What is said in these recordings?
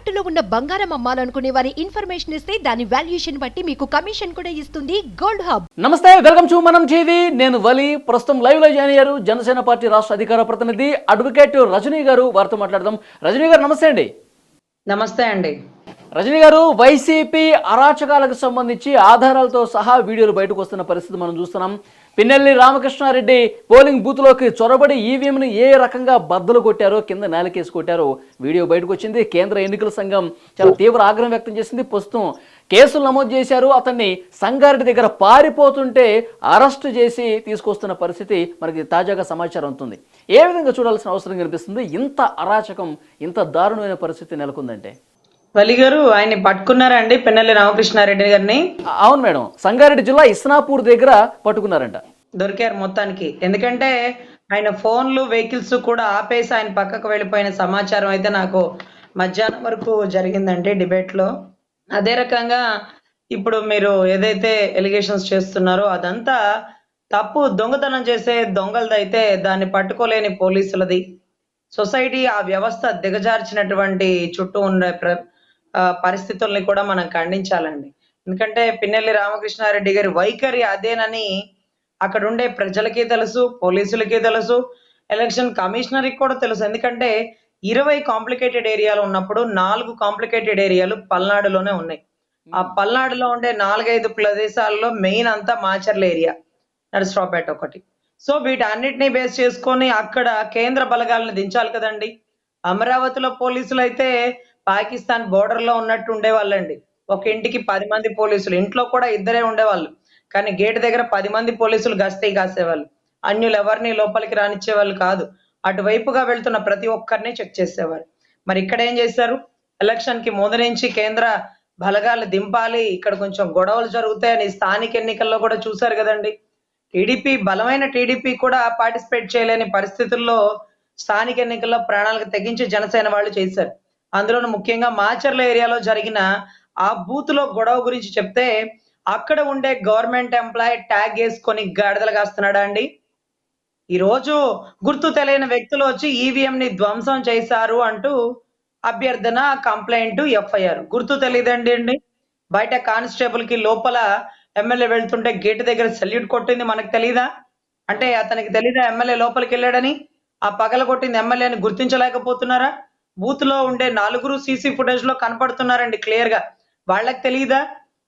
తాకట్టులో ఉన్న బంగారం అమ్మాలనుకునే వారి ఇన్ఫర్మేషన్ ఇస్తే దాని వాల్యుయేషన్ బట్టి మీకు కమిషన్ కూడా ఇస్తుంది గోల్డ్ హబ్. నమస్తే వెల్కమ్ టు మనం టీవీ. నేను వలి ప్రస్తుతం లైవ్లో జాయిన్ అయ్యారు జనసేన పార్టీ రాష్ట్ర అధికార ప్రతినిధి అడ్వకేట్ రజనీ గారు. వారితో మాట్లాడదాం. రజనీ గారు నమస్తే అండి. నమస్తే అండి. రజనీ గారు వైసీపీ అరాచకాలకు సంబంధించి ఆధారాలతో సహా వీడియోలు బయటకు వస్తున్న పరిస్థితి మనం చూస్తున్నాం. పిన్నెల్లి రామకృష్ణారెడ్డి పోలింగ్ బూత్లోకి చొరబడి ఈవీఎంను ఏ రకంగా బద్దలు కొట్టారో కింద నేలకేసి కొట్టారో వీడియో బయటకు వచ్చింది. కేంద్ర ఎన్నికల సంఘం చాలా తీవ్ర ఆగ్రహం వ్యక్తం చేసింది. ప్రస్తుతం కేసులు నమోదు చేశారు. అతన్ని సంగారెడ్డి దగ్గర పారిపోతుంటే అరెస్ట్ చేసి తీసుకొస్తున్న పరిస్థితి మనకి తాజాగా సమాచారం అవుతుంది ఏ విధంగా చూడాల్సిన అవసరం కనిపిస్తుంది? ఇంత అరాచకం ఇంత దారుణమైన పరిస్థితి నెలకొందంటే. వలి గారు ఆయన్ని పట్టుకున్నారా అండి పిన్నెల్లి రామకృష్ణారెడ్డి గారిని. అవును మేడం సంగారెడ్డి జిల్లా ఇస్నాపూర్ దగ్గర పట్టుకున్నారంట. దొరికారు మొత్తానికి. ఎందుకంటే ఆయన ఫోన్లు వెహికల్స్ కూడా ఆపేసి ఆయన పక్కకు వెళ్ళిపోయిన సమాచారం అయితే నాకు మధ్యాహ్నం వరకు జరిగిందండి డిబేట్లో అదే రకంగా ఇప్పుడు మీరు ఏదైతే ఎలిగేషన్స్ చేస్తున్నారో అదంతా తప్పు దొంగతనం చేసే దొంగలదైతే దాన్ని పట్టుకోలేని పోలీసులది. సొసైటీ ఆ వ్యవస్థ దిగజార్చినటువంటి చుట్టూ ఉండే ప్ర పరిస్థితుల్ని కూడా మనం ఖండించాలండి. ఎందుకంటే పిన్నెల్లి రామకృష్ణారెడ్డి గారి వైఖరి అదేనని అక్కడ ఉండే ప్రజలకి తెలుసు పోలీసులకి తెలుసు ఎలక్షన్ కమిషనర్కి కూడా తెలుసు. ఎందుకంటే ఇరవై కాంప్లికేటెడ్ ఏరియాలు ఉన్నప్పుడు నాలుగు కాంప్లికేటెడ్ ఏరియాలు పల్నాడులోనే ఉన్నాయి. ఆ పల్నాడులో ఉండే నాలుగైదు ప్రదేశాల్లో మెయిన్ అంతా మాచర్ల ఏరియా నరసరావుపేట ఒకటి. సో వీటన్నిటిని బేస్ చేసుకొని అక్కడ కేంద్ర బలగాలను దించాలి కదండి. అమరావతిలో పోలీసులు అయితే పాకిస్తాన్ బోర్డర్లో ఉన్నట్టు ఉండేవాళ్ళండి. ఒక ఇంటికి పది మంది పోలీసులు ఇంట్లో కూడా ఇద్దరే ఉండేవాళ్ళు. కానీ గేట్ దగ్గర పది మంది పోలీసులు గస్తీ కాసేవాళ్ళు. అన్యులు ఎవరిని లోపలికి రానిచ్చే వాళ్ళు కాదు. అటువైపుగా వెళ్తున్న ప్రతి ఒక్కరిని చెక్ చేసేవారు. మరి ఇక్కడ ఏం చేశారు? ఎలక్షన్కి ముందు నుంచి కేంద్ర బలగాలు దింపాలి ఇక్కడ కొంచెం గొడవలు జరుగుతాయని స్థానిక ఎన్నికల్లో కూడా చూశారు కదండి. టీడీపీ బలమైన టీడీపీ కూడా పార్టిసిపేట్ చేయలేని పరిస్థితుల్లో స్థానిక ఎన్నికల్లో ప్రాణాలకు తెగించి జనసేన వాళ్ళు చేశారు. అందులోనూ ముఖ్యంగా మాచర్ల ఏరియాలో జరిగిన ఆ బూత్లో గొడవ గురించి చెప్తే అక్కడ ఉండే గవర్నమెంట్ ఎంప్లాయ్ ట్యాగ్ వేసుకొని గాడిదలు కాస్తున్నాడా అండి ఈ రోజు గుర్తు తెలియని వ్యక్తులు వచ్చి ఈవీఎం ని ధ్వంసం చేశారు అంటూ అభ్యర్థన కంప్లైంట్ ఎఫ్ఐఆర్. గుర్తు తెలియదండి అండి. బయట కానిస్టేబుల్కి లోపల ఎమ్మెల్యే వెళ్తుంటే గేట్ దగ్గర సెల్యూట్ కొట్టింది మనకు తెలీదా? అంటే అతనికి తెలీదా ఎమ్మెల్యే లోపలికి వెళ్ళాడని? ఆ పగల కొట్టింది ఎమ్మెల్యేని గుర్తించలేకపోతున్నారా? బూత్లో ఉండే నలుగురు సీసీ ఫుటేజ్లో కనపడుతున్నారండి క్లియర్గా వాళ్ళకి తెలియదా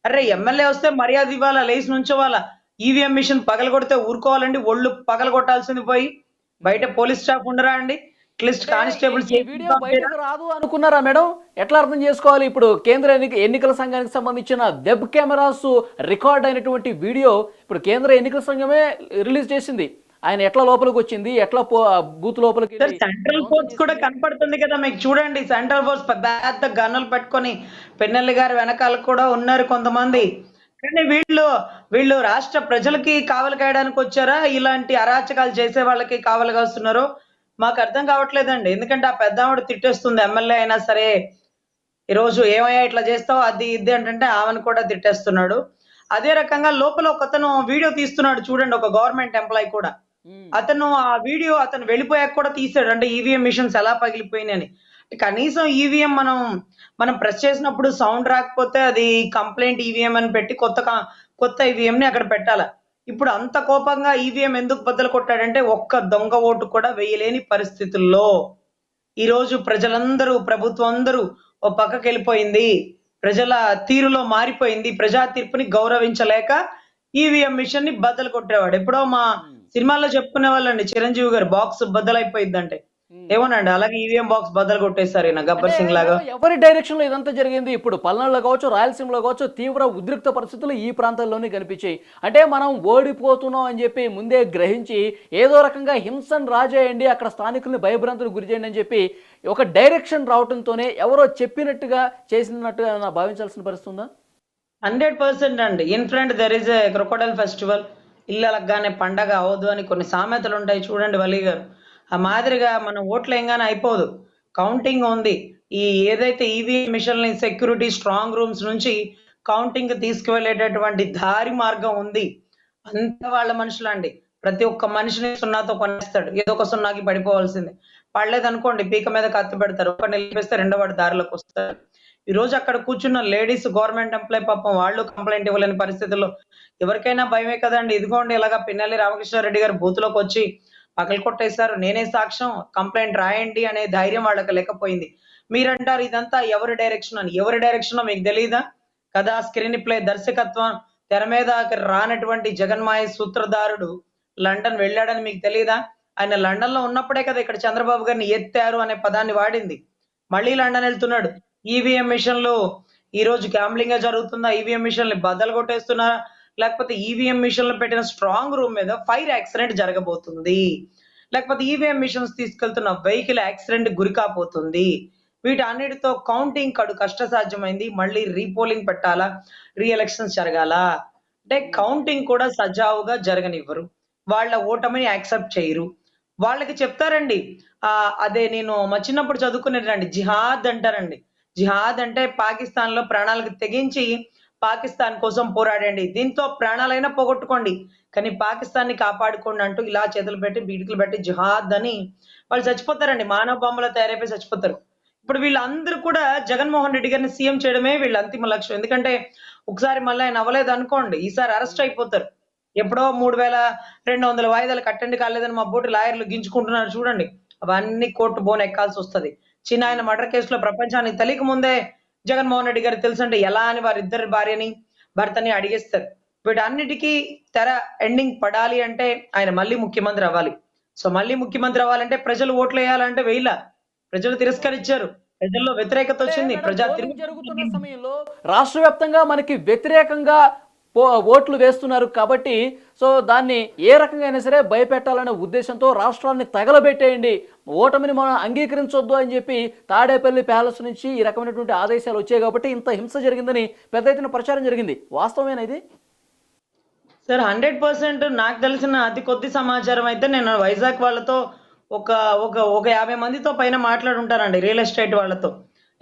అరే ఎమ్మెల్యే వస్తే మర్యాద ఇవ్వాలా? లేచి నుంచోవాలా? ఈవీఎం మిషన్ పగల కొడితే ఊరుకోవాలండి ఒళ్ళు పగల కొట్టాల్సింది పోయి. బయట పోలీస్ స్టాఫ్ ఉండరా అండి? అట్లీస్ట్ కానిస్టేబుల్స్ ఈ వీడియో బయటకు రాదు అనుకున్నారా మేడం? ఎట్లా అర్థం చేసుకోవాలి? ఇప్పుడు కేంద్ర ఎన్నిక ఎన్నికల సంఘానికి సంబంధించిన వెబ్ కెమెరాస్ రికార్డ్ అయినటువంటి వీడియో ఇప్పుడు కేంద్ర ఎన్నికల సంఘమే రిలీజ్ చేసింది. ఆయన ఎట్లా లోపలికి వచ్చింది? ఎట్లా పో- బూత్ లోపలికి సెంట్రల్ ఫోర్స్ కూడా కనపడుతుంది కదా మీకు. చూడండి సెంట్రల్ ఫోర్స్ పెద్ద గన్నులు పెట్టుకొని పెన్నెల్లి గారి వెనకాల కూడా ఉన్నారు కొంతమంది. కానీ వీళ్ళు వీళ్ళు రాష్ట్ర ప్రజలకి కావలి కాయడానికి వచ్చారా? ఇలాంటి అరాచకాలు చేసే వాళ్ళకి కావలి కాస్తున్నారో. మాకు అర్థం కావట్లేదండి. ఎందుకంటే ఆ పెద్ద ఆవిడ తిట్టేస్తుంది. ఎమ్మెల్యే అయినా సరే ఈరోజు ఏమయ్యా ఇట్లా చేస్తావు? అది ఇది అంటే ఆమెను కూడా తిట్టేస్తున్నాడు. అదే రకంగా లోపల ఒకతను వీడియో తీస్తున్నాడు చూడండి ఒక గవర్నమెంట్ ఎంప్లాయ్ కూడా. అతను ఆ వీడియో అతను వెళ్ళిపోయాక కూడా తీసాడు. అంటే ఈవీఎం మిషన్స్ ఎలా పగిలిపోయినాయని కనీసం ఈవీఎం మనం మనం ప్రెస్ చేసినప్పుడు సౌండ్ రాకపోతే అది కంప్లైంట్ ఈవీఎం అని పెట్టి కొత్త కొత్త ఈవీఎం ని అక్కడ పెట్టాల. ఇప్పుడు అంత కోపంగా ఈవీఎం ఎందుకు బద్దలు కొట్టాడంటే ఒక్క దొంగ ఓటు కూడా వేయలేని పరిస్థితుల్లో ఈ రోజు ప్రజలందరూ ప్రభుత్వం అందరూ ఓ పక్కకి వెళ్ళిపోయింది. ప్రజల తీరులో మారిపోయింది. ప్రజా తీర్పుని గౌరవించలేక ఈవీఎం మిషన్ని బద్దలు కొట్టేవాడు. ఎప్పుడో మా సినిమాల్లో చెప్పుకునే వాళ్ళండి చిరంజీవి గారు బాక్స్ బద్దలైపోయిందంటే ఏమోనండి అలాగే ఈవీఎం బాక్స్ బద్దలు కొట్టేశారు ఈయన గబ్బర్ సింగ్ లాగా. అంటే ఎవరి డైరెక్షన్లో ఇదంతా జరిగింది? ఇప్పుడు పల్నాడులో కావచ్చు రాయలసీమలో కావచ్చు తీవ్ర ఉద్రిక్త పరిస్థితులు ఈ ప్రాంతాల్లోనే కనిపించాయి. అంటే మనం ఓడిపోతున్నాం అని చెప్పి ముందే గ్రహించి ఏదో రకంగా హింసను రాజేయండి అక్కడ స్థానికుల్ని భయభ్రాంతులకు గురి చేయండి అని చెప్పి ఒక డైరెక్షన్ రావడంతోనే ఎవరో చెప్పినట్టుగా చేసినట్టుగా భావించాల్సిన పరిస్థితి ఉందా? హండ్రెడ్ పర్సెంట్ అండి. In front there is a crocodile festival ఇల్లు అలగ్గానే పండగ అవదు అని కొన్ని సామెతలు ఉంటాయి చూడండి వలి గారు. ఆ మాదిరిగా మనం ఓట్లు ఏంగానే అయిపోదు. కౌంటింగ్ ఉంది. ఈ ఏదైతే EVM machine security strong rooms నుంచి కౌంటింగ్ తీసుకువెళ్ళేటటువంటి దారి మార్గం ఉంది. అంత వాళ్ళ మనుషులండి. ప్రతి ఒక్క మనిషిని సున్నాతో కొనేస్తాడు. ఏదో ఒక సున్నాకి పడిపోవాల్సిందే. పడలేదనుకోండి పీక మీద కత్తి పెడతారు. ఒకటి నిలిపిస్తే రెండో వాడు దారిలోకి వస్తారు ఈ రోజు అక్కడ కూర్చున్న లేడీస్ గవర్నమెంట్ ఎంప్లాయ్ పాపం వాళ్ళు కంప్లైంట్ ఇవ్వలేని పరిస్థితుల్లో ఎవరికైనా భయమే కదండి. ఇదిగోండి ఇలాగా పిన్నెల్లి రామకృష్ణారెడ్డి గారు బూత్లోకి వచ్చి పగలు కొట్టేశారు. నేనే సాక్ష్యం కంప్లైంట్ రాయండి అనే ధైర్యం వాళ్ళకి లేకపోయింది. మీరంటారు ఇదంతా ఎవరి డైరెక్షన్ అని? ఎవరి డైరెక్షన్ మీకు తెలియదా కదా స్క్రీన్ ప్లే దర్శకత్వం తెర మీద రానటువంటి జగన్మాయ సూత్రధారుడు లండన్ వెళ్ళాడని మీకు తెలియదా ఆయన లండన్లో ఉన్నప్పుడే కదా ఇక్కడ చంద్రబాబు గారిని ఎత్తారు అనే పదాన్ని వాడింది. మళ్ళీ లండన్ వెళ్తున్నాడు. ఈవీఎం మిషన్లు ఈ రోజు గ్యాంబ్లింగ్ జరుగుతుందా? ఈవీఎం మిషన్లు బద్దలు కొట్టేస్తున్నారా లేకపోతే ఈవీఎం మిషన్లు పెట్టిన స్ట్రాంగ్ రూమ్ మీద ఫైర్ యాక్సిడెంట్ జరగబోతుంది. లేకపోతే ఈవీఎం మిషన్స్ తీసుకెళ్తున్న వెహికల్ యాక్సిడెంట్ గురికాపోతుంది వీటన్నిటితో కౌంటింగ్ కడు కష్టసాధ్యమైంది. మళ్ళీ రీపోలింగ్ పెట్టాలా? రీఎలక్షన్స్ జరగాల? అంటే కౌంటింగ్ కూడా సజావుగా జరగనివ్వరు. వాళ్ళ ఓటమిని యాక్సెప్ట్ చేయరు. వాళ్ళకి చెప్తారండి అదే నేను మా చిన్నప్పుడు చదువుకునేటండి జిహాద్ అంటారండి. జిహాద్ అంటే పాకిస్తాన్లో ప్రాణాలకు తెగించి పాకిస్తాన్ కోసం పోరాడండి. దీంతో ప్రాణాలైనా పోగొట్టుకోండి. కానీ పాకిస్తాన్ని కాపాడుకోండి అంటూ ఇలా చేతులు పెట్టి బీటికలు పెట్టి జిహాద్ అని వాళ్ళు చచ్చిపోతారండి. మానవ బొమ్మల తయారైపోయి చచ్చిపోతారు. ఇప్పుడు వీళ్ళందరూ కూడా జగన్మోహన్ రెడ్డి గారిని సీఎం చేయడమే వీళ్ళ అంతిమ లక్ష్యం. ఎందుకంటే ఒకసారి మళ్ళీ ఆయన అవ్వలేదు అనుకోండి ఈసారి అరెస్ట్ అయిపోతారు. ఎప్పుడో మూడు వేల రెండు వందల వాయిదాలు కట్టండి కాలేదని మా బోటి లాయర్లు గింజుకుంటున్నారు చూడండి. అవన్నీ కోర్టు బోన్ ఎక్కాల్సి వస్తది. చిన్న ఆయన మర్డర్ కేసులో ప్రపంచానికి తెలియక ముందే జగన్మోహన్ రెడ్డి గారికి తెలుసంటే ఎలా అని వారిద్దరి భార్యని భర్తని అడిగేస్తారు. వీటన్నిటికీ తెర ఎండింగ్ పడాలి అంటే ఆయన మళ్ళీ ముఖ్యమంత్రి అవ్వాలి. సో మళ్ళీ ముఖ్యమంత్రి అవ్వాలంటే ప్రజలు ఓట్లు వేయాలంటే వేయలా. ప్రజలు తిరస్కరించారు. ప్రజల్లో వ్యతిరేకత వచ్చింది. ప్రజా జరుగుతున్న సమయంలో రాష్ట్ర వ్యాప్తంగా మనకి వ్యతిరేకంగా ఓట్లు వేస్తున్నారు కాబట్టి సో దాన్ని ఏ రకంగా అయినా సరే భయపెట్టాలనే ఉద్దేశంతో రాష్ట్రాన్ని తగలబెట్టేయండి. ఓటమిని మనం అంగీకరించొద్దు అని చెప్పి తాడేపల్లి ప్యాలెస్ నుంచి ఈ రకమైనటువంటి ఆదేశాలు వచ్చాయి కాబట్టి ఇంత హింస జరిగిందని పెద్ద ఎత్తున ప్రచారం జరిగింది. వాస్తవమేనా ఇది? సార్ హండ్రెడ్ పర్సెంట్ నాకు తెలిసిన అతి కొద్ది సమాచారం అయితే నేను వైజాగ్ వాళ్ళతో ఒక ఒక ఒక యాభై మందితో పైన మాట్లాడుంటానండి రియల్ ఎస్టేట్ వాళ్ళతో.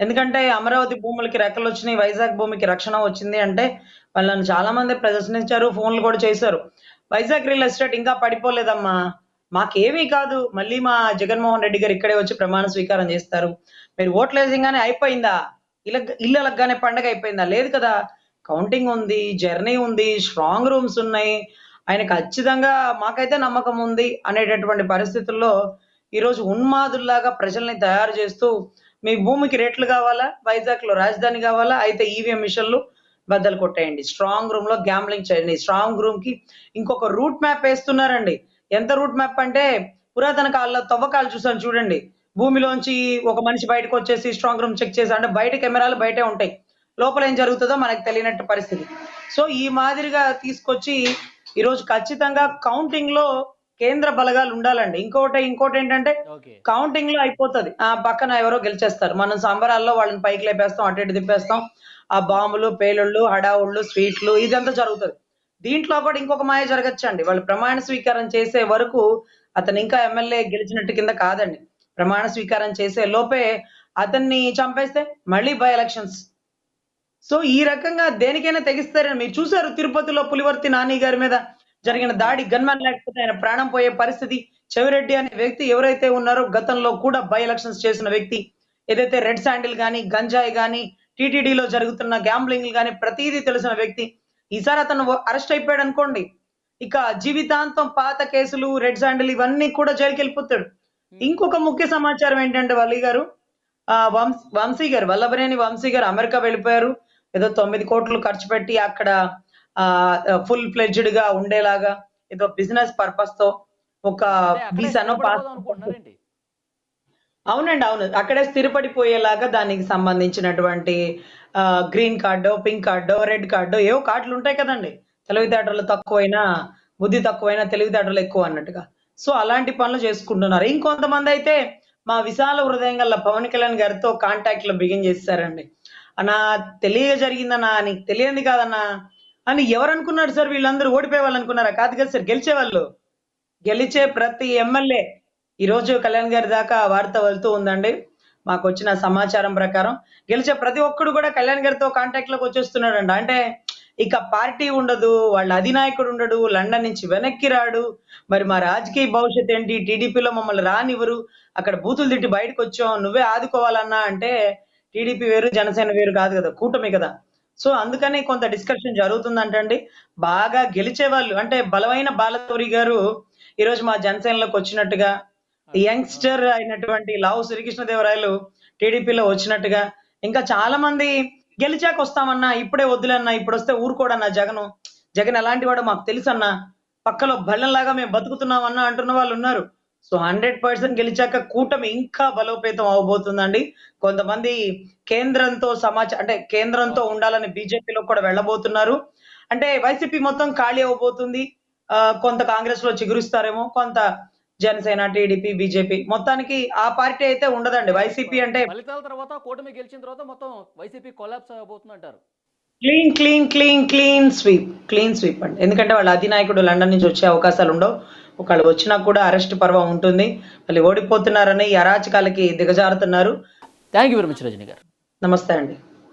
ఎందుకంటే అమరావతి భూములకి రెక్కలు వచ్చినాయి వైజాగ్ భూమికి రక్షణ వచ్చింది అంటే వాళ్ళని చాలా మంది ప్రదర్శించారు ఫోన్లు కూడా చేశారు. వైజాగ్ రియల్ ఎస్టేట్ ఇంకా పడిపోలేదమ్మా. మాకేమీ కాదు. మళ్ళీ మా జగన్మోహన్ రెడ్డి గారు ఇక్కడే వచ్చి ప్రమాణ స్వీకారం చేస్తారు. మీరు ఓట్లు అయిపోయిందా? ఇల్ల ఇల్లు అలగ్గానే పండగ అయిపోయిందా? లేదు కదా. కౌంటింగ్ ఉంది జర్నీ ఉంది స్ట్రాంగ్ రూమ్స్ ఉన్నాయి. ఆయన ఖచ్చితంగా మాకైతే నమ్మకం ఉంది అనేటటువంటి పరిస్థితుల్లో ఈరోజు ఉన్మాదుల్లాగా ప్రజల్ని తయారు చేస్తూ మీ భూమికి రేట్లు కావాలా? వైజాగ్లో రాజధాని కావాలా? అయితే ఈవీఎం మిషన్లు బద్దలు కొట్టేయండి. స్ట్రాంగ్ రూమ్లో గ్యాంబ్లింగ్ చేయండి. స్ట్రాంగ్ రూమ్కి ఇంకొక రూట్ మ్యాప్ వేస్తున్నారండి. ఎంత రూట్ మ్యాప్ అంటే పురాతన కాలంలో తవ్వకాలు చూసాను చూడండి. భూమిలోంచి ఒక మనిషి బయటకు వచ్చేసి స్ట్రాంగ్ రూమ్ చెక్ చేసి అంటే బయట కెమెరాలు బయటే ఉంటాయి. లోపల ఏం జరుగుతుందో మనకు తెలియనట్టు పరిస్థితి. సో ఈ మాదిరిగా తీసుకొచ్చి ఈరోజు ఖచ్చితంగా కౌంటింగ్లో కేంద్ర బలగాలు ఉండాలండి. ఇంకోటి ఇంకోటి ఏంటంటే కౌంటింగ్లో అయిపోతది. ఆ పక్కన ఎవరో గెలిచేస్తారు. మనం సంబరాల్లో వాళ్ళని పైకి లేపేస్తాం అటు ఇటు తిప్పేస్తాం. ఆ బాంబులు పేలుళ్ళు హడావుళ్ళు స్వీట్లు ఇదంతా జరుగుతుంది. దీంట్లో కూడా ఇంకొక మాయ జరగచ్చండి. వాళ్ళు ప్రమాణ స్వీకారం చేసే వరకు అతను ఇంకా ఎమ్మెల్యే గెలిచినట్టు కింద కాదండి. ప్రమాణ స్వీకారం చేసే లోపే అతన్ని చంపేస్తే మళ్ళీ బై ఎలక్షన్స్ సో ఈ రకంగా దేనికైనా తెగిస్తారని మీరు చూసారు తిరుపతిలో పులివర్తి నాని గారి మీద? జరిగిన దాడి గన్మన్ లేకపోతే ఆయన ప్రాణం పోయే పరిస్థితి చెవిరెడ్డి అనే వ్యక్తి ఎవరైతే ఉన్నారో గతంలో కూడా బై ఎలక్షన్స్ చేసిన వ్యక్తి ఏదైతే రెడ్ శాండిల్ గానీ గంజాయి గానీ టీటీడీలో జరుగుతున్న గ్యాంబ్లింగ్ గానీ ప్రతిదీ తెలిసిన వ్యక్తి. ఈసారి అతను అరెస్ట్ అయిపోయాడు అనుకోండి. ఇక జీవితాంతం పాత కేసులు రెడ్ శాండిల్ ఇవన్నీ కూడా జైలుకి వెళ్ళిపోతాడు. ఇంకొక ముఖ్య సమాచారం ఏంటంటే వల్లి గారు ఆ వంశీ గారు వల్లభనేని వంశీ గారు అమెరికా వెళ్ళిపోయారు. ఏదో తొమ్మిది కోట్లు ఖర్చు పెట్టి అక్కడ ఫుల్ ఫ్లెడ్జ్డ్గా ఉండేలాగా ఏదో బిజినెస్ పర్పస్తో ఒక వీసానో పాస్? అవునండి అవును. అక్కడే స్థిరపడిపోయేలాగా దానికి సంబంధించినటువంటి green card pink card red card ఏవో కార్డులు ఉంటాయి కదండి. తెలివితేటలు తక్కువైనా బుద్ధి తక్కువైనా తెలివితేటలు ఎక్కువ అన్నట్టుగా. సో అలాంటి పనులు చేసుకుంటున్నారు. ఇంకొంతమంది అయితే మా విశాల హృదయం గల పవన్ కళ్యాణ్ గారితో కాంటాక్ట్లో బిగిన్ చేశారండి అన్నా తెలియ జరిగిందన్నా నీకు తెలియంది కాదన్నా అని ఎవరు అనుకున్నారు సార్? వీళ్ళందరూ ఓడిపోయే వాళ్ళు అనుకున్నారా కాదు కదా సార్ గెలిచే వాళ్ళు గెలిచే ప్రతి ఎమ్మెల్యే ఈ రోజు కళ్యాణ్ గారి దాకా వార్త వెళ్తూ ఉందండి. మాకు వచ్చిన సమాచారం ప్రకారం గెలిచే ప్రతి ఒక్కడు కూడా కళ్యాణ్ గారితో కాంటాక్ట్లోకి వచ్చేస్తున్నాడండి. అంటే ఇక పార్టీ ఉండదు వాళ్ళ అధినాయకుడు ఉండడు లండన్ నుంచి వెనక్కి రాడు. మరి మా రాజకీయ భవిష్యత్ ఏంటి? టీడీపీలో మమ్మల్ని రానివ్వరు. అక్కడ బూతులు తిట్టి బయటకు వచ్చాం. నువ్వే ఆదుకోవాలన్నా అంటే టీడీపీ వేరు జనసేన వేరు కాదు కదా కూటమి కదా. సో అందుకని కొంత డిస్కషన్ జరుగుతుందంటండి. బాగా గెలిచే వాళ్ళు అంటే బలమైన బాలతోరి గారు ఈరోజు మా జనసేనలోకి వచ్చినట్టుగా యంగ్స్టర్ అయినటువంటి లావు శ్రీకృష్ణదేవరాయలు టీడీపీలో వచ్చినట్టుగా ఇంకా చాలా మంది గెలిచాక వస్తామన్నా ఇప్పుడే వద్దులన్నా ఇప్పుడు వస్తే ఊరుకోడన్నా జగన్. జగన్ ఎలాంటి వాడో మాకు తెలుసన్నా పక్కలో బళ్ళంలాగా మేము బతుకుతున్నామన్నా అంటున్న వాళ్ళు ఉన్నారు. సో హండ్రెడ్ పర్సెంట్ గెలిచాక కూటమి ఇంకా బలోపేతం అవబోతుందండి. కొంతమంది కేంద్రంతో సమాచారం అంటే కేంద్రంతో ఉండాలని బీజేపీలో కూడా వెళ్ళబోతున్నారు. అంటే వైసీపీ మొత్తం ఖాళీ అవబోతుంది. కొంత కాంగ్రెస్లో చిగురుస్తారేమో కొంత జనసేన టీడీపీ బీజేపీ. మొత్తానికి ఆ పార్టీ అయితే ఉండదండి. వైసీపీ అంటే ఫలితాల తర్వాత కూటమి గెలిచిన తర్వాత మొత్తం వైసీపీ కొలాప్స్ అవబోతుంది అంటారు clean clean clean clean sweep clean sweep అండి. ఎందుకంటే వాళ్ళ అధినాయకుడు లండన్ నుంచి వచ్చే అవకాశాలు ఉండవు. ఒకళ్ళు వచ్చినా కూడా అరెస్ట్ పర్వం ఉంటుంది. మళ్ళీ ఓడిపోతున్నారని ఈ అరాచకాలకి దిగజారుతున్నారు. Thank you very much Rajani garu. నమస్తే అండి.